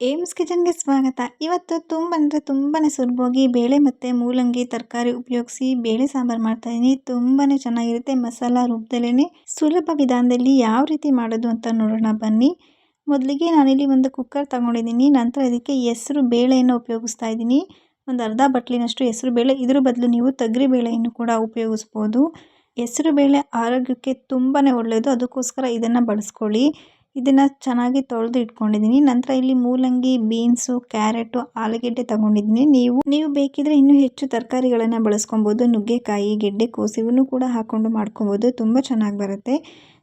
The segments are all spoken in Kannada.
ಏಮ್ಸ್ ಕಿಚನ್ಗೆ ಸ್ವಾಗತ. ಇವತ್ತು ತುಂಬ ಅಂದರೆ ತುಂಬಾ ಸುಲಭವಾಗಿ ಬೇಳೆ ಮತ್ತು ಮೂಲಂಗಿ ತರಕಾರಿ ಉಪಯೋಗಿಸಿ ಬೇಳೆ ಸಾಂಬಾರು ಮಾಡ್ತಾಯಿದ್ದೀನಿ ತುಂಬಾ ಚೆನ್ನಾಗಿರುತ್ತೆ. ಮಸಾಲ ರೂಪದಲ್ಲೇ ಸುಲಭ ವಿಧಾನದಲ್ಲಿ ಯಾವ ರೀತಿ ಮಾಡೋದು ಅಂತ ನೋಡೋಣ. ಬನ್ನಿ. ಮೊದಲಿಗೆ ನಾನಿಲ್ಲಿ ಒಂದು ಕುಕ್ಕರ್ ತಗೊಂಡಿದ್ದೀನಿ. ನಂತರ ಇದಕ್ಕೆ ಹೆಸರು ಬೇಳೆಯನ್ನು ಉಪಯೋಗಿಸ್ತಾ ಇದ್ದೀನಿ ಒಂದು ಅರ್ಧ ಬಟ್ಲಿನಷ್ಟು ಹೆಸರು ಬೇಳೆ. ಇದ್ರ ಬದಲು ನೀವು ತಗ್ರಿ ಬೇಳೆಯನ್ನು ಕೂಡ ಉಪಯೋಗಿಸ್ಬೋದು. ಹೆಸರು ಬೇಳೆ ಆರೋಗ್ಯಕ್ಕೆ ತುಂಬಾ ಒಳ್ಳೆಯದು ಅದಕ್ಕೋಸ್ಕರ ಇದನ್ನು ಬಳಸ್ಕೊಳ್ಳಿ. ಇದನ್ನು ಚೆನ್ನಾಗಿ ತೊಳೆದು ಇಟ್ಕೊಂಡಿದ್ದೀನಿ ನಂತರ ಇಲ್ಲಿ ಮೂಲಂಗಿ, ಬೀನ್ಸು, ಕ್ಯಾರೆಟು, ಆಲೂಗೆಡ್ಡೆ ತಗೊಂಡಿದ್ದೀನಿ ನೀವು ನೀವು ಬೇಕಿದ್ರೆ ಇನ್ನೂ ಹೆಚ್ಚು ತರಕಾರಿಗಳನ್ನು ಬಳಸ್ಕೊಬೋದು. ನುಗ್ಗೆಕಾಯಿ, ಗೆಡ್ಡೆ ಕೋಸಿವನ್ನು ಕೂಡ ಹಾಕ್ಕೊಂಡು ಮಾಡ್ಕೊಬೋದು. ತುಂಬ ಚೆನ್ನಾಗಿ ಬರುತ್ತೆ.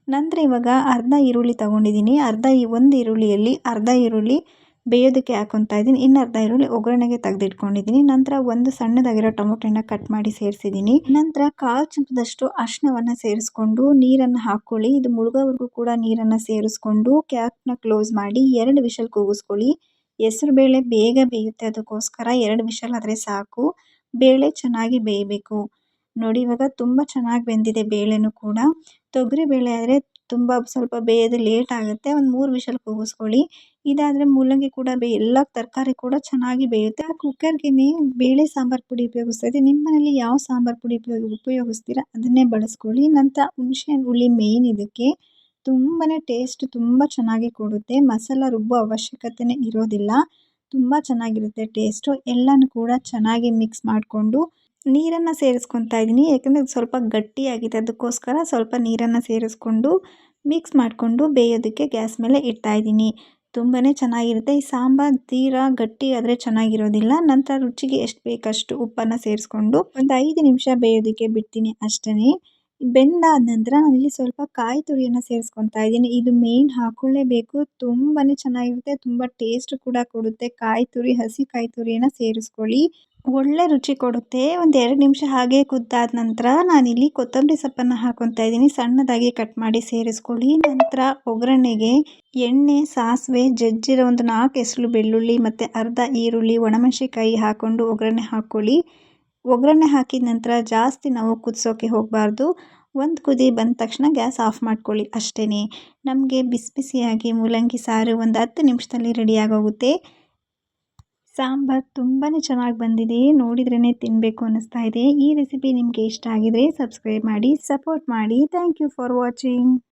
ನಂತರ ಇವಾಗ ಅರ್ಧ ಈರುಳ್ಳಿ ತಗೊಂಡಿದ್ದೀನಿ ಅರ್ಧ ಈ ಒಂದು ಈರುಳ್ಳಿಯಲ್ಲಿ ಅರ್ಧ ಈರುಳ್ಳಿ ಬೇಯೋದಕ್ಕೆ ಹಾಕೊತಾ ಇದ್ದೀನಿ. ಇನ್ನು ಅರ್ಧ ಈರುಳ್ಳಿ ಒಗ್ಗರಣೆಗೆ ತೆಗೆದಿಟ್ಕೊಂಡಿದ್ದೀನಿ. ನಂತರ ಒಂದು ಸಣ್ಣದಾಗಿರೋ ಟೊಮೊಟೊನ ಕಟ್ ಮಾಡಿ ಸೇರಿಸಿದ್ದೀನಿ. ನಂತರ ಕಾಲು ಚಮಚದಷ್ಟು ಅರ್ಶಿನವನ್ನು ಸೇರಿಸ್ಕೊಂಡು ನೀರನ್ನು ಹಾಕ್ಕೊಳ್ಳಿ. ಇದು ಮುಳುಗೋವರೆಗೂ ಕೂಡ ನೀರನ್ನು ಸೇರಿಸ್ಕೊಂಡು ಕ್ಯಾಪ್ನ ಕ್ಲೋಸ್ ಮಾಡಿ ಎರಡು ವಿಷಲ್ ಕೂಗಿಸ್ಕೊಳ್ಳಿ. ಹೆಸರು ಬೇಳೆ ಬೇಗ ಬೇಯುತ್ತೆ. ಅದಕ್ಕೋಸ್ಕರ ಎರಡು ವಿಷಲ್ ಆದರೆ ಸಾಕು. ಬೇಳೆ ಚೆನ್ನಾಗಿ ಬೇಯಬೇಕು. ನೋಡಿ, ಇವಾಗ ತುಂಬ ಚೆನ್ನಾಗಿ ಬೆಂದಿದೆ ಬೇಳೆನೂ ಕೂಡ. ತೊಗರಿ ಬೇಳೆ ಆದರೆ ತುಂಬ ಸ್ವಲ್ಪ ಬೇಯೋದು ಲೇಟ್ ಆಗುತ್ತೆ. ಒಂದು ಮೂರು ವಿಷಲ್ ಕೂಗಿಸ್ಕೊಳ್ಳಿ. ಇದಾದರೆ ಮೂಲಂಗಿ ಕೂಡ ಬೇ, ಎಲ್ಲ ತರಕಾರಿ ಕೂಡ ಚೆನ್ನಾಗಿ ಬೇಯುತ್ತೆ. ಆ ಕುಕ್ಕರ್ಗೆ ಬೇಳೆ ಸಾಂಬಾರು ಪುಡಿ ಉಪಯೋಗಿಸ್ತಾ ನಿಮ್ಮ ಮನೇಲಿ ಯಾವ ಸಾಂಬಾರು ಪುಡಿ ಉಪಯೋಗ ಉಪಯೋಗಿಸ್ತೀರ? ಅದನ್ನೇ ಬಳಸ್ಕೊಳ್ಳಿ. ನಂತರ ಹುಣಸೆಹಣ್ಣು ಹುಳಿ ಮೇಯ್ನ್ ಇದಕ್ಕೆ. ತುಂಬಾ ಟೇಸ್ಟ್ ತುಂಬ ಚೆನ್ನಾಗಿ ಕೊಡುತ್ತೆ. ಮಸಾಲ ರುಬ್ಬೋ ಅವಶ್ಯಕತೆನೇ ಇರೋದಿಲ್ಲ. ತುಂಬ ಚೆನ್ನಾಗಿರುತ್ತೆ ಟೇಸ್ಟು ಎಲ್ಲನೂ ಕೂಡ ಚೆನ್ನಾಗಿ ಮಿಕ್ಸ್ ಮಾಡಿಕೊಂಡು ನೀರನ್ನು ಸೇರಿಸ್ಕೊತಾ ಇದ್ದೀನಿ. ಯಾಕಂದರೆ ಸ್ವಲ್ಪ ಗಟ್ಟಿಯಾಗಿದೆ. ಅದಕ್ಕೋಸ್ಕರ ಸ್ವಲ್ಪ ನೀರನ್ನು ಸೇರಿಸ್ಕೊಂಡು ಮಿಕ್ಸ್ ಮಾಡಿಕೊಂಡು ಬೇಯೋದಕ್ಕೆ ಗ್ಯಾಸ್ ಮೇಲೆ ಇಡ್ತಾ ಇದ್ದೀನಿ. ತುಂಬಾ ಚೆನ್ನಾಗಿರುತ್ತೆ. ಈ ಸಾಂಬಾರು ತೀರಾ ಗಟ್ಟಿ ಆದರೆ ಚೆನ್ನಾಗಿರೋದಿಲ್ಲ. ನಂತರ ರುಚಿಗೆ ಎಷ್ಟು ಬೇಕಷ್ಟು ಉಪ್ಪನ್ನು ಸೇರಿಸ್ಕೊಂಡು ಒಂದು ಐದು ನಿಮಿಷ ಬೇಯೋದಕ್ಕೆ ಬಿಡ್ತೀನಿ ಅಷ್ಟೇ ಬೆಂದಾದ ನಂತರ ನಾನಿಲ್ಲಿ ಸ್ವಲ್ಪ ಕಾಯಿ ತುರಿಯನ್ನು ಸೇರಿಸ್ಕೊತಾ ಇದ್ದೀನಿ. ಇದು ಮೇಯ್ನ್ ಹಾಕ್ಕೊಳ್ಳೇಬೇಕು ತುಂಬಾ ಚೆನ್ನಾಗಿರುತ್ತೆ. ತುಂಬ ಟೇಸ್ಟ್ ಕೂಡ ಕೊಡುತ್ತೆ. ಕಾಯಿ ತುರಿ, ಹಸಿ ಕಾಯಿ ತುರಿಯನ್ನು ಸೇರಿಸ್ಕೊಳ್ಳಿ. ಒಳ್ಳೆ ರುಚಿ ಕೊಡುತ್ತೆ. ಒಂದು ಎರಡು ನಿಮಿಷ ಹಾಗೆ ಕುದ್ದಾದ ನಂತರ ನಾನಿಲ್ಲಿ ಕೊತ್ತಂಬರಿ ಸೊಪ್ಪನ್ನು ಹಾಕೊತಾ ಇದ್ದೀನಿ. ಸಣ್ಣದಾಗಿ ಕಟ್ ಮಾಡಿ ಸೇರಿಸ್ಕೊಳ್ಳಿ. ನಂತರ ಒಗ್ಗರಣೆಗೆ ಎಣ್ಣೆ, ಸಾಸಿವೆ, ಜಜ್ಜಿರೋ ಒಂದು ನಾಲ್ಕು ಹೆಸರು ಬೆಳ್ಳುಳ್ಳಿ ಮತ್ತು ಅರ್ಧ ಈರುಳ್ಳಿ ಒಣಮೆಣಸಿಕಾಯಿ ಹಾಕ್ಕೊಂಡು ಒಗ್ಗರಣೆ ಹಾಕ್ಕೊಳ್ಳಿ. ಒಗ್ಗರಣೆ ಹಾಕಿದ ನಂತರ ಜಾಸ್ತಿ ನಾವು ಕುದಿಸೋಕೆ ಹೋಗಬಾರ್ದು. ಒಂದು ಕುದಿ ಬಂದ ತಕ್ಷಣ ಗ್ಯಾಸ್ ಆಫ್ ಮಾಡ್ಕೊಳ್ಳಿ ಅಷ್ಟೇ ನಮಗೆ ಬಿಸಿ ಬಿಸಿಯಾಗಿ ಮೂಲಂಗಿ ಸಾರು ಒಂದು ಹತ್ತು ನಿಮಿಷದಲ್ಲಿ ರೆಡಿಯಾಗೋಗುತ್ತೆ ಸಾಂಬಾರು ತುಂಬಾ ಚೆನ್ನಾಗಿ ಬಂದಿದೆ ನೋಡಿದ್ರೇ ತಿನ್ನಬೇಕು ಅನ್ನಿಸ್ತಾ ಇದೆ. ಈ ರೆಸಿಪಿ ನಿಮಗೆ ಇಷ್ಟ ಆಗಿದರೆ ಸಬ್ಸ್ಕ್ರೈಬ್ ಮಾಡಿ, ಸಪೋರ್ಟ್ ಮಾಡಿ. Thank you for watching.